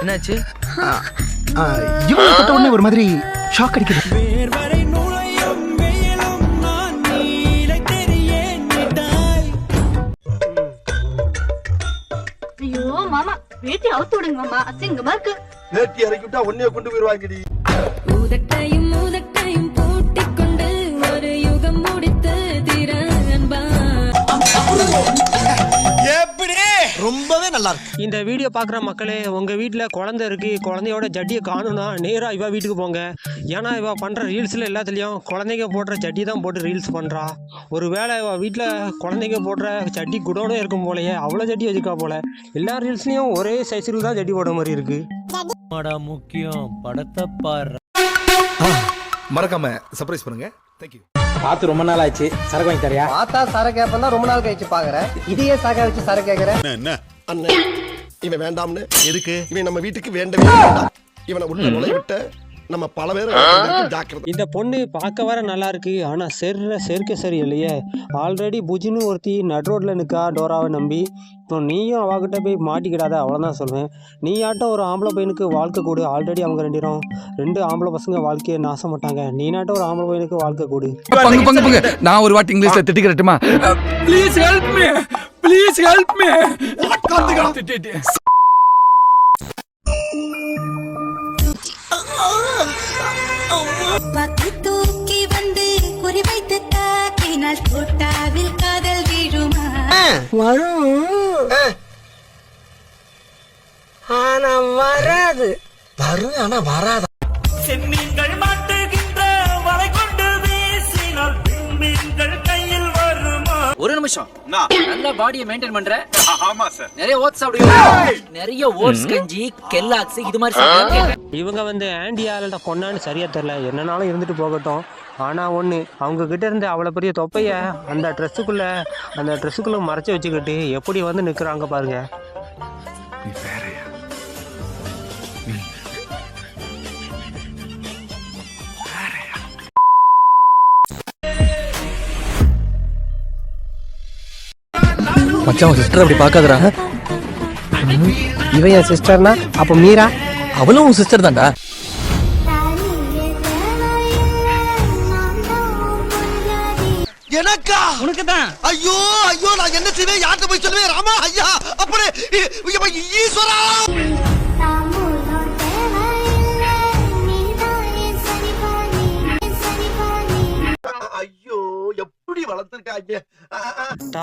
என்னாச்சு? இவங்க தொட்ட உடனே ஒரு மாதிரி ஷாக் அடிக்குது. ஐயோ மாமா வேட்டி அவுத்து விடுங்க மாமா. அசிங்கமா இருக்கு. நேர்த்தி இறக்கி விட்டா உன்னைய கொண்டு போயிருவாங்கடி. நல்லா இருக்கு இந்த வீடியோ பார்க்குற மக்களே உங்கள் வீட்டில் குழந்தை இருக்குது குழந்தையோட ஜட்டியை காணும்னா நேராக இவ வீட்டுக்கு போங்க. ஏன்னா இவ பண்ணுற ரீல்ஸில் எல்லாத்துலேயும் குழந்தைங்க போடுற ஜட்டி தான் போட்டு ரீல்ஸ் பண்ணுறா ஒரு வேளை இவ வீட்டில் குழந்தைங்க போடுற ஜட்டி குடோனும் இருக்கும் போலயே அவ்வளோ ஜட்டி வச்சுக்கா போல. எல்லா ரீல்ஸ்லேயும் ஒரே சைஸில் தான் ஜட்டி போடுற மாதிரி இருக்குது முக்கியம் படத்தை பாரு மறக்காம சர்ப்ரைஸ் பண்ணுங்க. தேங்க்யூ பார்த்து ரொம்ப நாள் ஆச்சு சரக்கு வாங்கி தரியா பார்த்தா சர கேப்பன் தான் ரொம்ப நாள் கழிச்சு பாக்குறேன். இதையே சாக வச்சு சர கேக்குறேன். அண்ணன் இவன் வேண்டாம்னு. எதுக்கு? இவன் நம்ம வீட்டுக்கு வேண்டவே வேண்டாம். இவனை உள்ள நுழைய விட்ட நம்ம பல பேர் ஜாக்கிரதை. இந்த பொண்ணு பார்க்க வர நல்லா இருக்கு ஆனால் செர்ற செருக்க சரி இல்லையே ஆல்ரெடி புஜின்னு ஒருத்தி நட் ரோட்டில் நிற்கா டோராவை நம்பி. இப்போ நீயும் அவகிட்ட போய் மாட்டிக்கிடாத அவ்வளோதான் சொல்லுவேன் நீ ஆட்டம் ஒரு ஆம்பளை பையனுக்கு வாழ்க்கை கூடு? ஆல்ரெடி அவங்க ரெண்டு பேரும் ரெண்டு ஆம்பளை பசங்க வாழ்க்கையை நாசம் மாட்டாங்க நீ நாட்டம் ஒரு ஆம்பளை பையனுக்கு வாழ்க்கை கூடு? நான் ஒரு வாட்டி இங்கிலீஷ்ல திட்டிக்கிறட்டுமா? Please help me please help me பத்து தூக்கி வந்து குறிவைத்து தாக்கினால் தோட்டாவில் காதல் வீழுமா? ஆனா வராது. வரும் ஆனா வராத? ஒரு நிமிஷம். நல்ல பாடியை மெயின்டைன் பண்ற. ஆமா சார் நிறைய ஓட்ஸ் சாப்பிடுவீங்க நிறைய ஓட்ஸ் கஞ்சி கெல்லாக்ஸ் இது மாதிரி. இவங்க வந்து ஆண்டி ஆளோட பொண்ணான்னு சரியா தெரில என்னனாலும் இருந்துட்டு போகட்டும். ஆனால் ஒன்று அவங்க கிட்ட இருந்து அவ்வளோ பெரிய தொப்பைய அந்த ட்ரெஸ்ஸுக்குள்ளே அந்த ட்ரெஸ்ஸுக்குள்ளே மறைச்சி வச்சுக்கிட்டு எப்படி வந்து நிற்கிறாங்க பாருங்க. மச்சான் சிஸ்டர் அப்படி பார்க்காதடா. இவன் என் சிஸ்டர்னா அப்ப மீரா? அவளும் உன் சிஸ்டர் தான்டா. எனக்கா? உனக்கு தான் ஐயோ ஐயோ நான் என்ன செய்வேன்? யார்கிட்ட போய் சொல்லுவேன்? ராமா ஐயா அப்படி ஈஸ்வரா?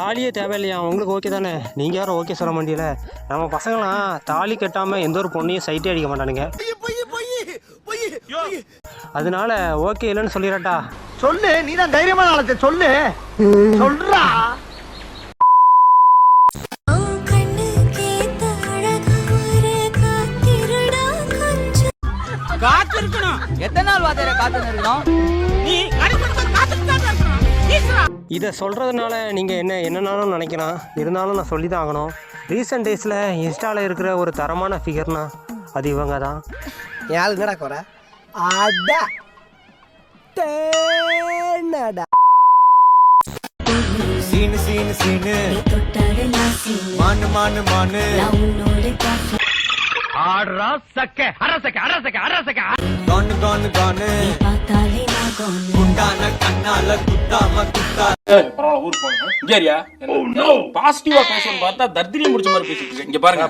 தாலியே தேவையில்லையா? உங்களுக்கு ஓகே தானே? நீங்கள் யாரும் ஓகே சொல்ல மாட்டீல நம்ம பசங்களாம் தாலி கட்டாமல் எந்த ஒரு பொண்ணையும் சைட்டே அடிக்க மாட்டானுங்க. பொய் பொய் பொய் பொய் அதனால ஓகே இல்லைன்னு சொல்லிடட்டா சொல்லு நீ தான் தைரியமான ஆளத்தை சொல்லு. சொல்றா. காத்திருக்கணும். எத்தனை நாள் வாத்தியார காத்து இருக்கணும்? நீ இதை சொல்கிறதுனால நீங்கள் என்ன என்னன்னாலும் நினைக்கலாம். இருந்தாலும் நான் சொல்லி தான் ஆகணும். ரீசெண்ட் டேஸில் இன்ஸ்டாவில் இருக்கிற ஒரு தரமான ஃபிகர்னா அது இவங்க தான் ஆளு என்னடா குறை? அடா. தேனடா. சீனு சீனு சீனு. மானு மானு மானு. ஆடுறா சக்க அரசக்க அரசக்க அரசக்க கானு கானு கானு. கொண்டு குண்டான கண்ணால குத்தாம குத்தா பாசிட்டிவா பேசணும் பார்த்தா தர்தினி முடிச்ச மாதிரி பேசிட்டு இருக்கேன். இங்க பாருங்க.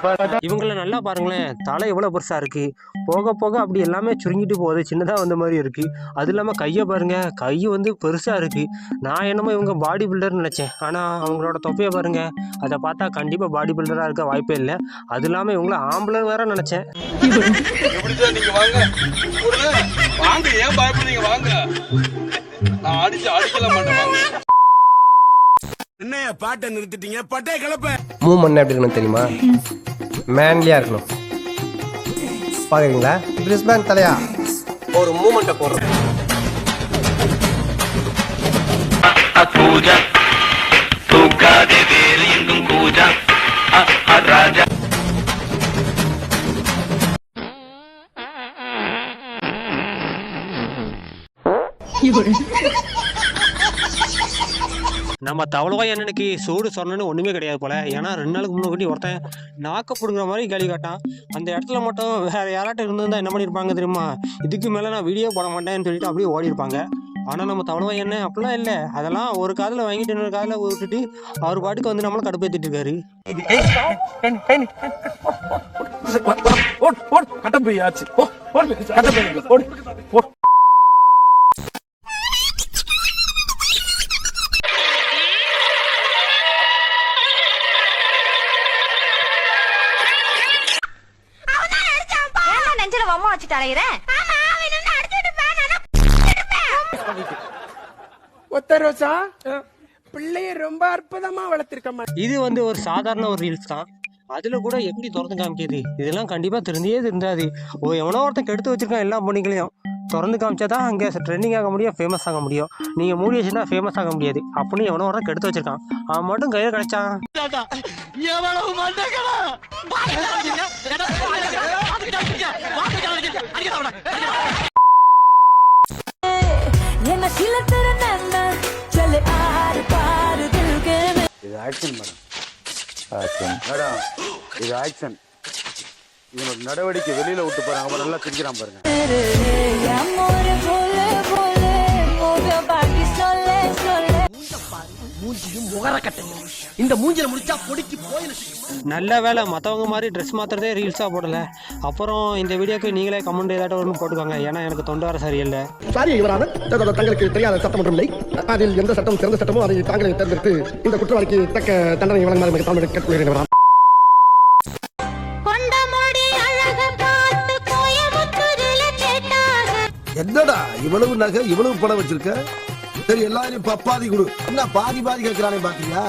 இவங்கள நல்லா பாருங்களேன். தலை எவ்வளோ பெருசாக இருக்குது போக போக அப்படி எல்லாமே சுருங்கிட்டு போகுது. சின்னதாக வந்த மாதிரி இருக்குது அது இல்லாமல் கையை பாருங்க. கை வந்து பெருசாக இருக்குது நான் என்னமோ இவங்க பாடி பில்டர்னு நினச்சேன். ஆனால் அவங்களோட தொப்பையை பாருங்க. அதை பார்த்தா கண்டிப்பாக பாடி பில்டராக இருக்க வாய்ப்பே இல்லை. அது இல்லாமல் இவங்கள ஆம்பளை வேற நினச்சேன். நீங்க வாங்க? வாங்க ஏன் பயப்படுறீங்க? வாங்க. நான் அடிச்சு அடிக்கல மாட்டேன். என்னைய பாட்டை நிறுத்திட்டீங்க? பட்டே கிளப்ப. மூமெண்ட் எப்படி இருக்கணும் தெரியுமா? மேன்லியா இருக்கணும். பாக்குறீங்களா பிரிஸ்பேன் தலையா? ஒரு மூமெண்ட்டை போடுறோம் நம்ம தவளவாய் அண்ணனுக்கு சூடு சொன்னன்னு ஒன்றுமே கிடையாது போல ஏன்னா ரெண்டு நாளுக்கு முன்னாடி ஒருத்தன் நாக்க பிடுங்குற மாதிரி கேள்வி கேட்டான் அந்த இடத்துல மட்டும் வேற யாராட்டும் இருந்திருந்தா என்ன பண்ணியிருப்பாங்க தெரியுமா இதுக்கு மேலே நான் வீடியோ போட மாட்டேன்னு சொல்லிட்டு அப்படியே ஓடி இருப்பாங்க ஆனால் நம்ம தவளவாய் என்ன அப்படிலாம் இல்லை அதெல்லாம் ஒரு காதில் வாங்கிட்டு இன்னொரு காதில் விட்டுட்டு அவர் பாட்டுக்கு வந்து நம்மளை கடுப்பேற்றிட்டு இருக்காரு கட்டப்பையாச்சு வம்மா வச்சுட்டு அலையிறேன் ஒத்த ரோசா? பிள்ளைய ரொம்ப அற்புதமா வளர்த்திருக்கம்மா. இது வந்து ஒரு சாதாரண ஒரு ரீல்ஸ் தான். அதில் கூட எப்படி திறந்து காமிக்கிது இதெல்லாம் கண்டிப்பாக தெரிஞ்சே தெரிஞ்சாது. ஓ எவனோ ஒருத்தன் கெடுத்து வச்சிருக்கான் எல்லா பொண்ணுங்களையும். திறந்து காமிச்சா தான் அங்கே ட்ரெண்டிங் ஆக முடியும் ஃபேமஸ் ஆக முடியும். நீங்கள் மூடி வச்சுருந்தா ஃபேமஸ் ஆக முடியாது. அப்படின்னு எவனோ ஒருத்தன் கெடுத்து வச்சிருக்கான். அவன் மட்டும் கையில் கிடைச்சான். இது ஆக்ஷன் மேடம் ஆக்ஷன் மேடம் இது ஆக்ஷன் இவனோட நடவடிக்கை வெளியில விட்டு போறாங்க நல்லா சிரிக்கிறான் பாருங்க மூஞ்சியும் முகரக்கட்டையும் இந்த மூஞ்சில முடிச்சா பொடிக்கு போயிரு நல்ல வேலை மற்றவங்க மாதிரி ட்ரெஸ் மாற்றுறதே ரீல்ஸாக போடலை. அப்புறம் இந்த வீடியோக்கு நீங்களே கமெண்ட் ஏதாட்டும் ஒன்று போட்டுக்கோங்க. ஏன்னா எனக்கு தொண்டை வர சரியில்லை சாரி இவரான தங்களுக்கு தெரியாத சட்டமன்றம் இல்லை. அதில் எந்த சட்டம் சிறந்த சட்டமோ அதை தாங்களே தேர்ந்தெடுத்து இந்த குற்றவாளிக்கு தக்க தண்டனை வழங்குமாறு தமிழ் கேட்டுக்கொள்கிறேன் கொண்ட முடி அழக பார்த்து கோயமுத்தூரில கேட்டாக என்னடா இவ்வளவு நகை இவ்வளவு பணம் வச்சிருக்க? சரி எல்லாரும் பப்பாதி கொடு. என்ன பாதி பாதி கேட்கிறானே பாத்தீங்களா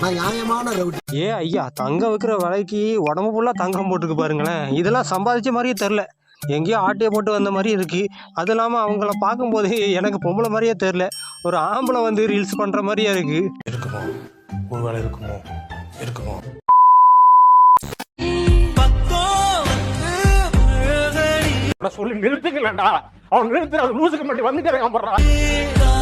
நான் நியாயமான ரவுடி. ஏ ஐயா தங்கம் வைக்கிற விலைக்கு உடம்பு ஃபுல்லாக தங்கம் போட்டுருக்கு பாருங்களேன். இதெல்லாம் சம்பாதிச்ச மாதிரியே தெரில எங்கேயோ ஆட்டையை போட்டு வந்த மாதிரி இருக்கு. அது இல்லாமல் அவங்கள பார்க்கும்போது எனக்கு பொம்பளை மாதிரியே தெரில ஒரு ஆம்பளை வந்து ரீல்ஸ் பண்ணுற மாதிரியே இருக்கு. சொல்லி நிறுத்துக்கலடா. அவன் நிறுத்துற லூசுக்கு மட்டும் வந்துட்டே இருக்கான் போடுறா. போற நிறுத்துற அவன வைத்தியக்கார பேர எதுக்குடா வரீங்களா கண்ணால்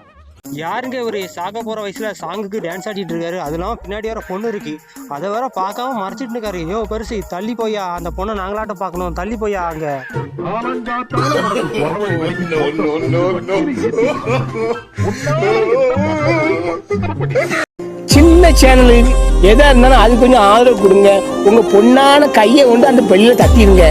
யாருங்க இவர்? சாக போகிற வயசில் சாங்குக்கு டான்ஸ் ஆடிட்டு இருக்காரு. அதெல்லாம் பின்னாடி வர பொண்ணு இருக்கு. அதை வேற பார்க்காம மறைச்சிட்டு இருக்காரு. ஐயோ பெருசு தள்ளி போயா அந்த பொண்ணை நாங்களாட்டம் பார்க்கணும். தள்ளி போயா அங்கே. சின்ன சேனலு எதா இருந்தாலும் அது கொஞ்சம் ஆதரவு கொடுங்க. உங்க பொண்ணான கையை கொண்டு அந்த பெல்லில தட்டிடுங்க